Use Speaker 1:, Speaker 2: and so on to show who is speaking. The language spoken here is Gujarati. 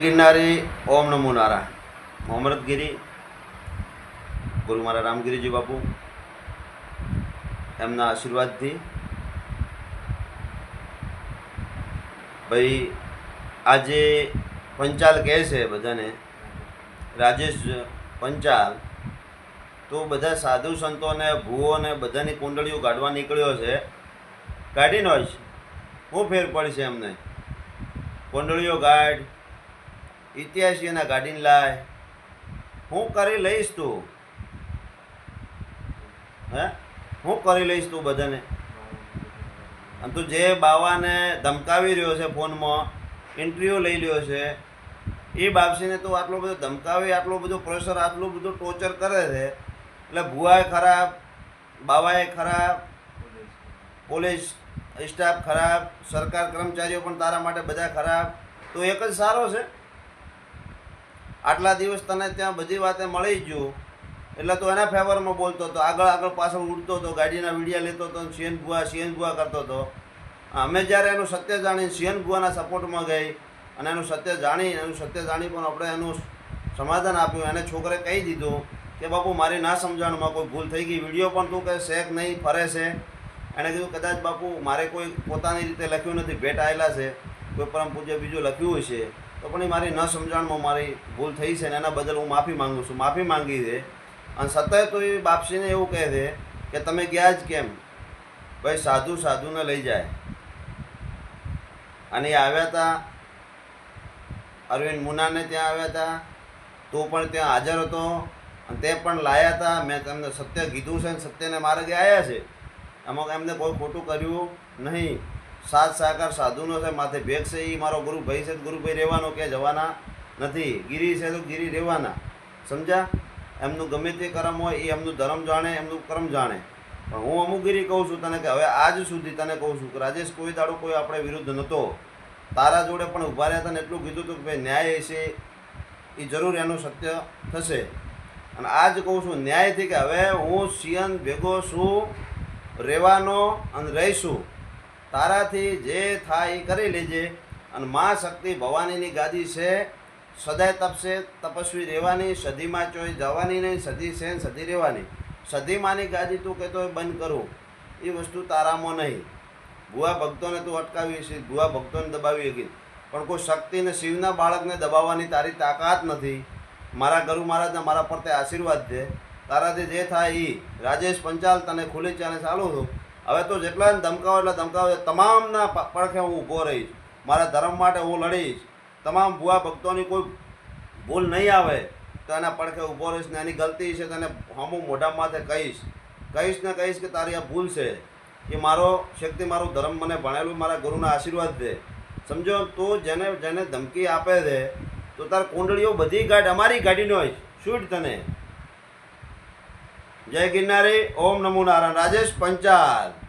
Speaker 1: ગિરનારી ઓમ નમો નારા મોહમ્મદ ગિરી, ગુરુ મારા રામગીરીજી બાપુ, એમના આશીર્વાદથી ભાઈ આજે પંચાલ કહે છે બધાને, રાજેશ પંચાલ, તો બધા સાધુ સંતોને ભૂઓને બધાની કુંડળીઓ કાઢવા નીકળ્યો છે. કાઢી નો છે શું ફેર પડશે એમને. કુંડળીઓ ગાઢ ઇતિહાસીઓના ગાડીને લાય. હું કરી લઈશ તું. હે? હું કરી લઈશ તું બધાને. અને તું જે બાવાને ધમકાવી રહ્યો છે ફોનમાં ઇન્ટરવ્યૂ લઈ રહ્યો છે, એ બાપસીને તું આટલો બધો ધમકાવી, આટલો બધો પ્રેશર આટલું બધું ટોર્ચર કરે છે. એટલે ભુવાએ ખરાબ, બાવાએ ખરાબ, પોલીસ સ્ટાફ ખરાબ, સરકાર કર્મચારીઓ પણ તારા માટે બધા ખરાબ. તો એક જ સારો છે? આટલા દિવસ તને ત્યાં બધી વાતે મળી ગયું. એટલે તું એના ફેવરમાં બોલતો હતો. આગળ આગળ પાછળ ઉડતો હતો. ગાડીના વિડીયા લેતો હતો. સિયન ભુવા સિયન ભુવા કરતો હતો. અમે જ્યારે એનું સત્ય જાણી સિયન ભુવાના સપોર્ટમાં ગઈ અને એનું સત્ય જાણી, એનું સત્ય જાણી પણ આપણે એનું સમાધાન આપ્યું. એને છોકરે કહી દીધું કે, બાપુ, મારી ના સમજણમાં કોઈ ભૂલ થઈ ગઈ. વીડિયો પણ તું કહે શેક નહીં, ફરે છે. એણે કીધું, કદાચ બાપુ, મારે કોઈ પોતાની રીતે લખ્યું નથી. ભેટ આવેલા છે. કોઈ પરમ પૂજ્ય બીજું લખ્યું હશે તો પણ એ મારી ન સમજણમાં મારી ભૂલ થઈ છે ને એના બદલ હું માફી માંગુ છું. માફી માંગી છે. અને સતત તો એ બાપસીને એવું કહે છે કે તમે ગયા જ કેમ? ભાઈ સાધુ સાધુને લઈ જાય. અને એ આવ્યા હતા. અરવિંદ મુનાને ત્યાં આવ્યા હતા. તું પણ ત્યાં હાજર હતો. અને તે પણ લાયા હતા. મેં તમને સત્ય કીધું છે અને સત્યને માર્ગે આવ્યા છે. એમાં એમને કોઈ ખોટું કર્યું નહીં. સાથ સહકાર સાધુનો છે, માથે ભેગ છે એ મારો ગુરુભાઈ છે તો ગુરુભાઈ રહેવાનો કે જવાના નથી. ગીરી છે તો ગીરી રહેવાના. સમજ્યા? એમનું ગમે તે કર્મ હોય એ એમનું ધર્મ જાણે, એમનું કર્મ જાણે. પણ હું અમુક ગીરી કહું છું તને કે હવે આજ સુધી તને કહું છું કે રાજેશ, કોઈ દાડો કોઈ આપણે વિરુદ્ધ નહોતો તારા જોડે પણ ઊભા રહ્યા તને એટલું કીધું હતું કે ભાઈ ન્યાય છે એ જરૂર એનું સત્ય થશે. અને આજ કહું છું, ન્યાયથી કે હવે હું સિયન ભેગો છું, રહેવાનો અને રહીશું. તારાથી જે થાય એ કરી લેજે અને મા શક્તિ ભવાનીની ગાદી છે. સદાય તપશે, તપસ્વી રહેવાની સદીમાં ચોઈ જવાની નહીં સદી છે સદી રહેવાની. સદીમાંની ગાદી તું કહેતો બંધ કરું. એ વસ્તુ તારામાં નહીં. ભૂવા ભક્તોને તું અટકાવી છે, ભૂવા ભક્તોને દબાવી શકી. પણ કોઈ શક્તિને શિવના બાળકને દબાવવાની તારી તાકાત નથી. મારા ગુરુ મહારાજના મારા પર તે આશીર્વાદ છે. તારાથી જે થાય એ રાજેશ પંચાલ તને ખુલ્લી ચાલે ચાલુ છું હવે તો જેટલા ધમકાવો એટલા ધમકાવો તમામના પડખે હું ઊભો રહીશ મારા ધર્મ માટે હું લડીશ તમામ ભુવા ભક્તોની કોઈ ભૂલ નહીં આવે તો એના પડખે ઊભો રહીશ ને એની ગલતી છે તને હમું મોઢા માથે કહીશ. કહીશ ને કહીશ કે તારી આ ભૂલ છે એ મારો શક્તિ, મારું ધર્મ મને ભણેલું, મારા ગુરુના આશીર્વાદ દે. સમજો, તો જેને જેને ધમકી આપે છે, તો તાર કુંડળીઓ બધી ગાઢ, અમારી ગાડીનો હોય શૂટ તને? જય ગિરનારી ઓમ નમો નારાયણ. રાજેશ પંચાલ.